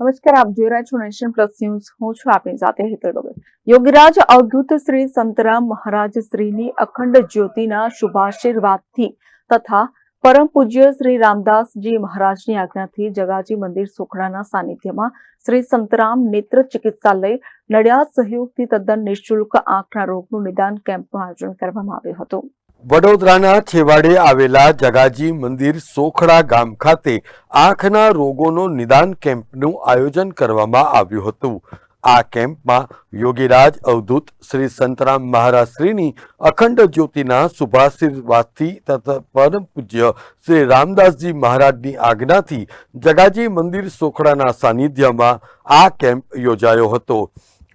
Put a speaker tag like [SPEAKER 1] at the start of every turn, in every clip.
[SPEAKER 1] નમસ્કાર, આપ જોઈ રહ્યા છો નેશન પ્લસ ન્યૂઝ. હું છું આપની સાથે હેતલ ભગત યોગીરાજ અવધૂત શ્રી સંતરામ મહારાજ શ્રીની અખંડ જ્યોતિના શુભાશીર્વાદથી તથા પરમ પૂજ્ય શ્રી રામદાસજી મહારાજની આજ્ઞાથી જગાજી મંદિર સોખડાના સાનિધ્યમાં શ્રી સંતરામ નેત્ર ચિકિત્સાલય નડિયાદ સહયોગથી તદ્દન નિઃશુલ્ક આંખના રોગનું નિદાન કેમ્પનું આયોજન કરવામાં આવ્યું હતું.
[SPEAKER 2] વડોદરાના છેવાડે આવેલા જગાજી મંદિર સોખડા ગામ ખાતે આંખના રોગોનો નિદાન કેમ્પનું આયોજન કરવામાં આવ્યું હતું. આ કેમ્પમાં યોગીરાજ અવધૂત શ્રી સંતરામ મહારાજ શ્રીની અખંડ જ્યોતિના શુભાશીર્વાદથી તથા પરમ પૂજ્ય શ્રી રામદાસજી મહારાજની આજ્ઞાથી જગાજી મંદિર સોખડાના સાનિધ્યમાં આ કેમ્પ યોજાયો હતો.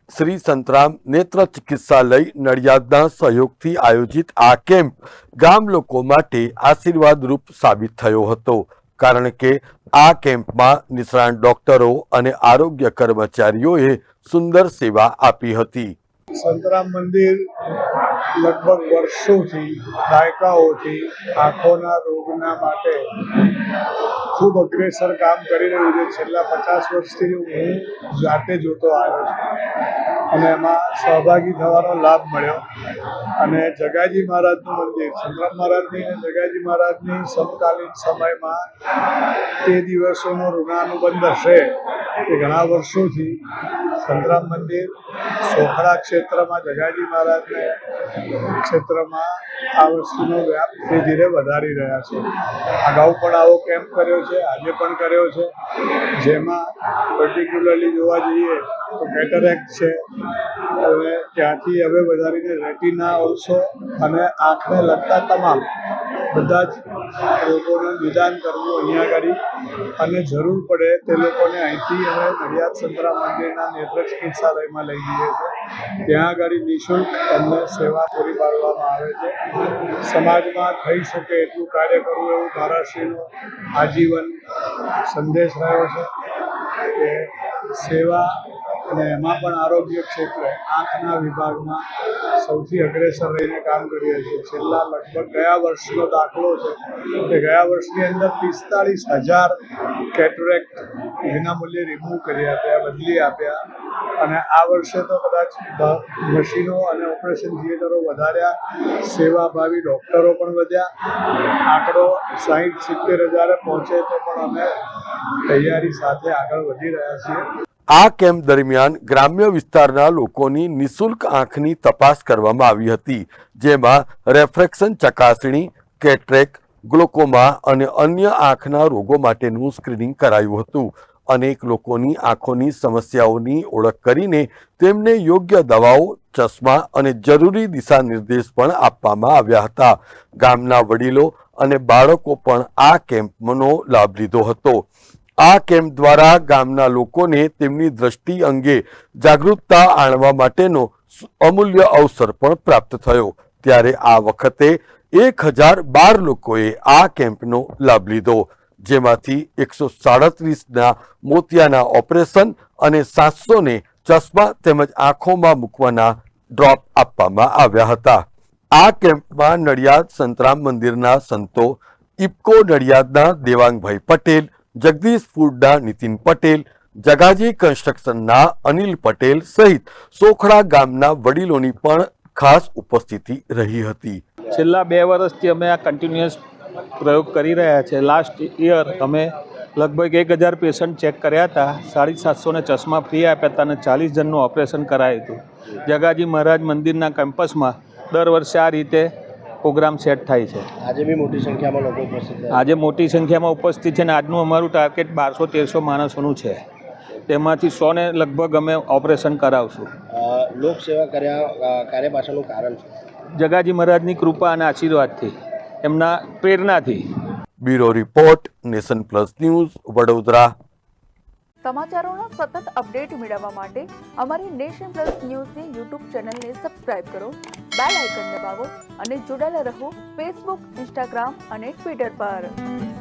[SPEAKER 2] શ્રી સંતરામ નેત્ર ચિકિત્સાલય નડિયાદના સહયોગથી આયોજિત આ કેમ્પ ગામ લોકો માટે આશીર્વાદરૂપ સાબિત થયો હતો. કારણ કે આ કેમ્પમાં નિષ્ણાત ડોક્ટરો અને આરોગ્ય કર્મચારીઓએ સુંદર સેવા આપી હતી.
[SPEAKER 3] સંતરામ મંદિર લગભગ વર્ષોથી દાયકાઓથી આંખોના રોગના માટે ખૂબ અગ્રેસર કામ કરી રહ્યું છે. છેલ્લા પચાસ વર્ષથી હું જાતે જોતો આવ્યો છું અને એમાં સહભાગી થવાનો લાભ મળ્યો. અને જગાજી મહારાજનું મંદિર, સંતરામ મહારાજની અને જગાજી મહારાજની સમકાલીન સમયમાં તે દિવસોનો ઋણાનુબંધ હશે કે ઘણા વર્ષોથી સંતરામ મંદિર સોખડા ક્ષેત્રમાં જગાજી મહારાજને ક્ષેત્રમાં આ વસ્તુનો વ્યાપ ધીરે ધીરે વધારી રહ્યા છે. અગાઉ પણ આવો કેમ્પ કર્યો છે, આજે પણ કર્યો છે. જેમાં પર્ટિક્યુલરલી જોવા જઈએ તો કેટરેક્ટ છે. હવે ત્યાંથી હવે વધારીને રેટિના ઓલ્સો અને આંખને લગતા તમામ બધા જ લોકોનું નિદાન કરવું અહીંયા આગળ અને જરૂર પડે તે લોકોને અહીંથી અમે નડિયાદ સંતરા મંદિરના નેત્ર ચિકિત્સાલયમાં લઈ જઈએ છીએ. ત્યાં આગળ નિઃશુલ્ક તમને સેવા પૂરી પાડવામાં આવે છે. સમાજમાં થઈ શકે એટલું કાર્ય કરવું એવું ધારાશ્રીનો આજીવન સંદેશ રહ્યો છે કે સેવા અને એમાં પણ આરોગ્ય ક્ષેત્રે આંખના વિભાગમાં સૌથી અગ્રેસર રહીને કામ કરીએ છીએ. છેલ્લા લગભગ ગયા વર્ષનો દાખલો છે કે ગયા વર્ષની અંદર પિસ્તાળીસ હજાર કેટરેક્ટ વિનામૂલ્યે રિમૂવ કરી આપ્યા બદલી આપ્યા. અને આ વર્ષે તો કદાચ મશીનો અને ઓપરેશન થિયેટરો વધાર્યા, સેવાભાવી ડૉક્ટરો પણ વધ્યા, આંકડો સાહીઠ સિત્તેર હજારે પહોંચે તો પણ અમે તૈયારી સાથે આગળ વધી રહ્યા છીએ.
[SPEAKER 2] આ કેમ્પ દરમિયાન ગ્રામ્ય વિસ્તારના લોકોની નિઃશુલ્ક આંખની તપાસ કરવામાં આવી હતી, જેમાં રેફ્રેક્શન ચકાસણી, કેટ્રેક, ગ્લોકોમા અને અન્ય આંખના રોગો માટેનું સ્ક્રીનિંગ કરાયું હતું. અનેક લોકોની આંખોની સમસ્યાઓની ઓળખ કરીને તેમને યોગ્ય દવાઓ, ચશ્મા અને જરૂરી દિશા નિર્દેશ પણ આપવામાં આવ્યા હતા. ગામના વડીલો અને બાળકો પણ આ કેમ્પનો લાભ લીધો હતો. આ કેમ્પ દ્વારા ગામના લોકોને તેમની દ્રષ્ટિ અંગે જાગૃતતા આણવા માટેનો અમૂલ્ય અવસર પણ પ્રાપ્ત થયો. ત્યારે આ વખતે એક હજાર બાર લોકોએ આ કેમ્પનો લાભ લીધો. જેમાંથી એકસો સાડત્રીસના મોતિયાના ઓપરેશન અને સાતસોને ચશ્મા તેમજ આંખોમાં મૂકવાના ડ્રોપ આપવામાં આવ્યા હતા. આ કેમ્પમાં નડિયાદ સંતરામ મંદિરના સંતો ઇપકો નડિયાદના દેવાંગભાઈ પટેલ, જગદીશ ફૂડના નીતિન પટેલ, જગાજી કન્સ્ટ્રક્શનના અનિલ પટેલ સહિત સોખડા ગામના વડીલોની પણ ખાસ ઉપસ્થિતિ રહી હતી.
[SPEAKER 4] છેલ્લા બે વર્ષથી અમે આ કન્ટિન્યુઅસ પ્રયોગ કરી રહ્યા છે. લાસ્ટ યર અમે લગભગ એક હજાર પેશન્ટ ચેક કર્યા હતા. સાડી સાતસોને ચશ્મા ફ્રી આપ્યા હતા અને ચાલીસ જણનું ઓપરેશન કરાયું હતું. જગાજી મહારાજ મંદિરના કેમ્પસમાં દર વર્ષે આ રીતે પ્રોગ્રામ સેટ થાય છે.
[SPEAKER 5] આજે બી મોટી સંખ્યામાં લોકો ઉપસ્થિત
[SPEAKER 4] આજે મોટી સંખ્યામાં ઉપસ્થિત છે અને આજનું અમારું ટાર્ગેટ બારસો તેરસો માણસોનું છે. તેમાંથી સોને લગભગ અમે ઓપરેશન કરાવશું.
[SPEAKER 5] લોકસેવા કર્યા કાર્ય પાછળનું કારણ છે
[SPEAKER 4] જગાજી મહારાજની કૃપા અને આશીર્વાદથી. એમના પ્રેરણાથી.
[SPEAKER 2] Bureau report nation plus news Vadodara.
[SPEAKER 1] સમાચારોનો સતત અપડેટ મેળવવા માટે અમારી નેશન પ્લસ ન્યૂઝની યુટ્યુબ ચેનલને સબસ્ક્રાઇબ કરો બેલ આઇકન દબાવો અને જોડાયેલા રહો ફેસબુક ઇન્સ્ટાગ્રામ અને ટ્વિટર પર.